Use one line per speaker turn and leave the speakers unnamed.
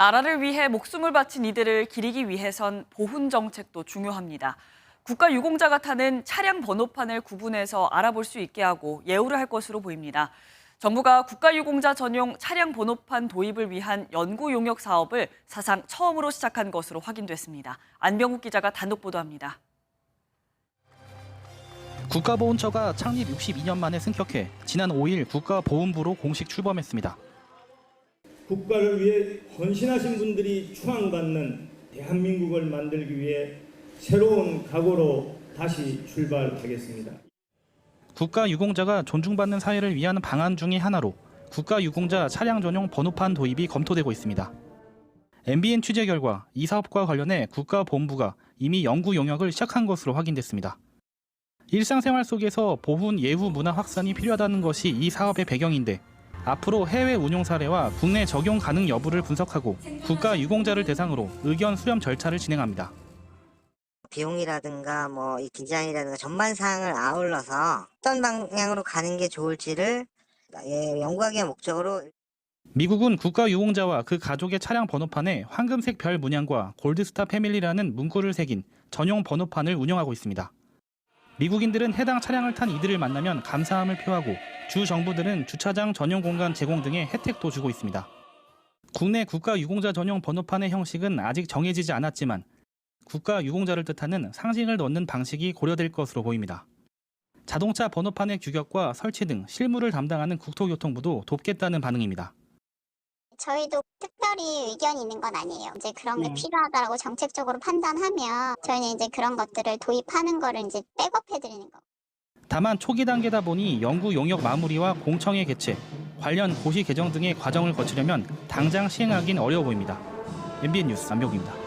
나라를 위해 목숨을 바친 이들을 기리기 위해선 보훈 정책도 중요합니다. 국가 유공자가 타는 차량 번호판을 구분해서 알아볼 수 있게 하고 예우를 할 것으로 보입니다. 정부가 국가 유공자 전용 차량 번호판 도입을 위한 연구 용역 사업을 사상 처음으로 시작한 것으로 확인됐습니다. 안병국 기자가 단독 보도합니다.
국가보훈처가 창립 62년 만에 승격해 지난 5일 국가보훈부로 공식 출범했습니다.
국가를 위해 헌신하신 분들이 추앙받는 대한민국을 만들기 위해 새로운 각오로 다시 출발하겠습니다.
국가 유공자가 존중받는 사회를 위한 방안 중의 하나로 국가 유공자 차량 전용 번호판 도입이 검토되고 있습니다. MBN 취재 결과 이 사업과 관련해 국가보훈부가 이미 연구 용역을 시작한 것으로 확인됐습니다. 일상생활 속에서 보훈 예후 문화 확산이 필요하다는 것이 이 사업의 배경인데 앞으로 해외 운용 사례와 국내 적용 가능 여부를 분석하고 국가 유공자를 대상으로 의견 수렴 절차를 진행합니다.
비용이라든가 뭐 이 디자인이라든가 전반 사항을 아울러서 어떤 방향으로 가는 게 좋을지를 예, 연구하기 위한 목적으로
미국은 국가 유공자와 그 가족의 차량 번호판에 황금색 별 문양과 골드스타 패밀리라는 문구를 새긴 전용 번호판을 운영하고 있습니다. 미국인들은 해당 차량을 탄 이들을 만나면 감사함을 표하고 주 정부들은 주차장 전용 공간 제공 등의 혜택도 주고 있습니다. 국내 국가 유공자 전용 번호판의 형식은 아직 정해지지 않았지만 국가 유공자를 뜻하는 상징을 넣는 방식이 고려될 것으로 보입니다. 자동차 번호판의 규격과 설치 등 실무를 담당하는 국토교통부도 돕겠다는 반응입니다.
저희도 특별히 의견이 있는 건 아니에요. 이제 그런 게
음.
필요하다고 정책적으로 판단하면 저희는 이제 그런 것들을 도입하는 거를 이제 백업해 드리는 거.
다만 초기 단계다 보니 연구 용역 마무리와 공청회 개최, 관련 고시 개정 등의 과정을 거치려면 당장 시행하긴 어려워 보입니다. MBN 뉴스 안병입니다.